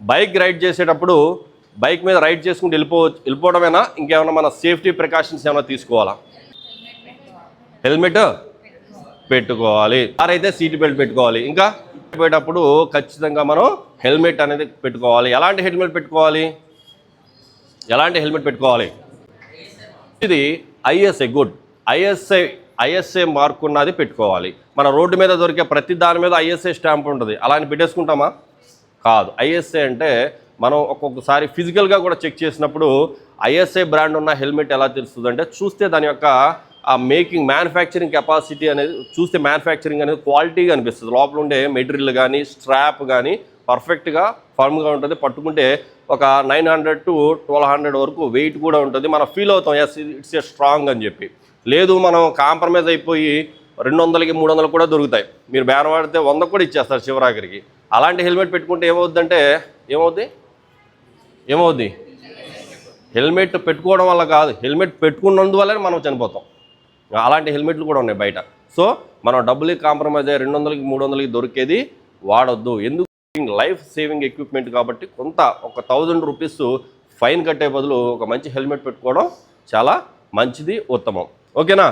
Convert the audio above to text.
Bike ride చేసేటప్పుడు bike మీద ride చేసుకుంటూ వెళ్ళిపో వెళ్ళిపోవడమేనా? ఇంకేమైనా మన సేఫ్టీ ప్రికాషన్స్ ఏమైనా తీసుకోవాలా? హెల్మెట్ పెట్టుకోవాలి. కార్ అయితే సీట్ బెల్ట్ పెట్టుకోవాలి. ఇంకా పోయేటప్పుడు ఖచ్చితంగా మనం హెల్మెట్ అనేది పెట్టుకోవాలి. ఎలాంటి హెల్మెట్ పెట్టుకోవాలి? ఎలాంటి హెల్మెట్ పెట్టుకోవాలి? ఇది ISI good. ISI ISI mark ఉన్నది పెట్టుకోవాలి. మన రోడ్డు మీద దొరికే ప్రతి దాని మీద ఐఎస్ఐ స్టాంప్ ఉంటుంది. అలాంటి పెట్టేసుకుంటామా? కాదు. ఐఎస్ఏ అంటే మనం ఒక్కొక్కసారి ఫిజికల్గా కూడా చెక్ చేసినప్పుడు ఐఎస్ఐ బ్రాండ్ ఉన్న హెల్మెట్ ఎలా తెలుస్తుంది అంటే చూస్తే దాని యొక్క ఆ మేకింగ్ మ్యానుఫ్యాక్చరింగ్ కెపాసిటీ అనేది చూస్తే మ్యానుఫ్యాక్చరింగ్ అనేది క్వాలిటీగా అనిపిస్తుంది. లోపల ఉండే మెటీరియల్ కానీ స్ట్రాప్ కానీ పర్ఫెక్ట్గా ఫర్మ్గా ఉంటుంది. పట్టుకుంటే ఒక nine hundred to twelve hundred వరకు వెయిట్ కూడా ఉంటుంది. మనం ఫీల్ అవుతాం ఎస్ ఇట్స్ ఏ స్ట్రాంగ్ అని చెప్పి. లేదు మనం కాంప్రమైజ్ అయిపోయి రెండు వందలకి మూడు వందలు కూడా దొరుకుతాయి. మీరు బేరం వాడితే వంద కూడా ఇచ్చేస్తారు చివరాఖరికి అలాంటి హెల్మెట్ పెట్టుకుంటే ఏమవుద్దంటే ఏమవుద్ది? ఏమవుద్ది? హెల్మెట్ పెట్టుకోవడం వల్ల కాదు. హెల్మెట్ పెట్టుకున్నందువల్లనే మనం చనిపోతాం. అలాంటి హెల్మెట్లు కూడా ఉన్నాయి బయట. సో మనం డబ్బులకి కాంప్రమైజ్ అయ్యి రెండు వందలకి మూడు వందలకి దొరికేది వాడొద్దు. ఎందుకు? లైఫ్ సేవింగ్ ఎక్విప్మెంట్ కాబట్టి కొంత ఒక థౌజండ్ రూపీస్ ఫైన్ కట్టే బదులు ఒక మంచి హెల్మెట్ పెట్టుకోవడం చాలా మంచిది ఉత్తమం. ఓకేనా?